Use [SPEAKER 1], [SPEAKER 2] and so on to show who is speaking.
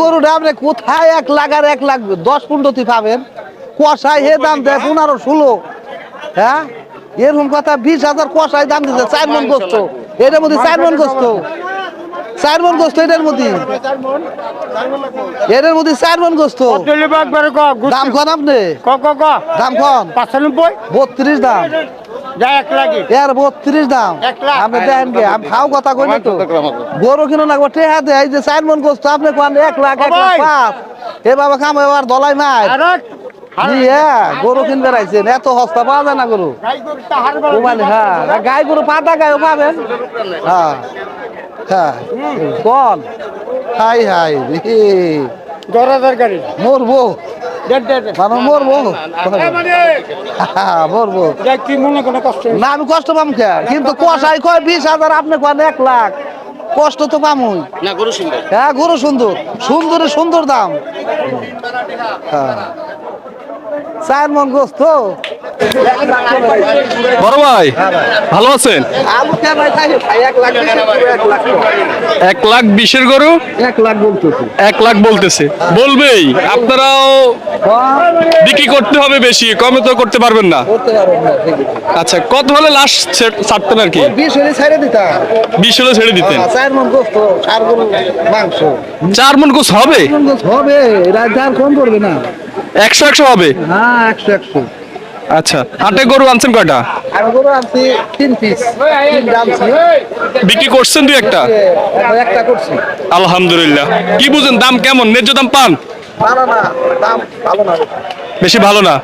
[SPEAKER 1] গরুটা আপনি কোথায় এক লাখ আর এক লাখ দশ পনেরোটি পাবেন? কষাই হে দাম দেয় পনেরো ষোলো। হ্যাঁ? এরকম কথা বিশ হাজার কষাই দাম দিচ্ছে চার মন গোস্ত। এটার মধ্যে চার মন গোস্ত। চার মন গোস্ত এটার মধ্যে। এটার মধ্যে চার মন গোস্ত।
[SPEAKER 2] চলিব একবারে ক
[SPEAKER 1] দাম খন আপনি?
[SPEAKER 2] ক ক ক?
[SPEAKER 1] দাম খন
[SPEAKER 2] পাঁচানব্বই
[SPEAKER 1] বত্রিশ দাম।
[SPEAKER 2] যা এক লাগে।
[SPEAKER 1] এর বত্রিশ দাম।
[SPEAKER 2] এক লাখ।
[SPEAKER 1] আপনি দেখেন গে আমি খাও কথা কই না তো। গরু কিনো না টেহা দেয় এই যে চার মন গোস্ত আপনি কোন এক লাখ এক লাখ
[SPEAKER 2] ভাই।
[SPEAKER 1] পাঁচ। এ বাবা খাম এবার দলাই হ্যাঁ গরু কিনবে রাইছেন এত সস্তা পাওয়া যায় না গরু।
[SPEAKER 2] গাই গরু তাহার
[SPEAKER 1] মানে হ্যাঁ গাই গরু পাতা গাইও পাবেন? হ্যাঁ হ্যাঁ। কোন? হাই হাই রে
[SPEAKER 2] দশ
[SPEAKER 1] মানে হ্যাঁ,
[SPEAKER 2] মনে কোনো
[SPEAKER 1] না আমি কষ্ট পাম কে কিন্তু কষাই কয় বিশ হাজার আপনি কয় এক লাখ কষ্ট তো পামুই
[SPEAKER 3] না গরু সুন্দর
[SPEAKER 1] হ্যাঁ গরু সুন্দর সুন্দরের সুন্দর দাম হ্যাঁ চার মন গোস্ত
[SPEAKER 4] বড় ভাই ভালো আছেন?
[SPEAKER 1] এক লাখ
[SPEAKER 4] বিশের গরু?
[SPEAKER 1] এক লাখ বলতেছি।
[SPEAKER 4] এক লাখ বলতেছে বলবেই আপনারাও বিক্রি করতে হবে বেশি কমে তো করতে পারবেন না। আচ্ছা কত হলে লাস্ট ছাড়তেন আর কি?
[SPEAKER 1] বিশ হলে ছেড়ে দিতাম
[SPEAKER 4] বিশ হলে ছেড়ে দিতেন।
[SPEAKER 1] চার মন গোস্ত চার গরু মাংস
[SPEAKER 4] চার মন গোছ হবে
[SPEAKER 1] হবে কম না।
[SPEAKER 4] একশো একশো হবে?
[SPEAKER 1] হ্যাঁ একশো একশো।
[SPEAKER 4] আচ্ছা আটে গরু আনছেন কয়টা?
[SPEAKER 1] আমি গরু আনছি তিন পিস
[SPEAKER 4] বিক্রি করছেন দুই একটা?
[SPEAKER 1] একটা করছি।
[SPEAKER 4] আলহামদুলিল্লাহ। কি বুঝেন দাম কেমন? ন্যায্য দাম পান?
[SPEAKER 1] ভালো না দাম ভালো না।
[SPEAKER 4] বেশি ভালো না?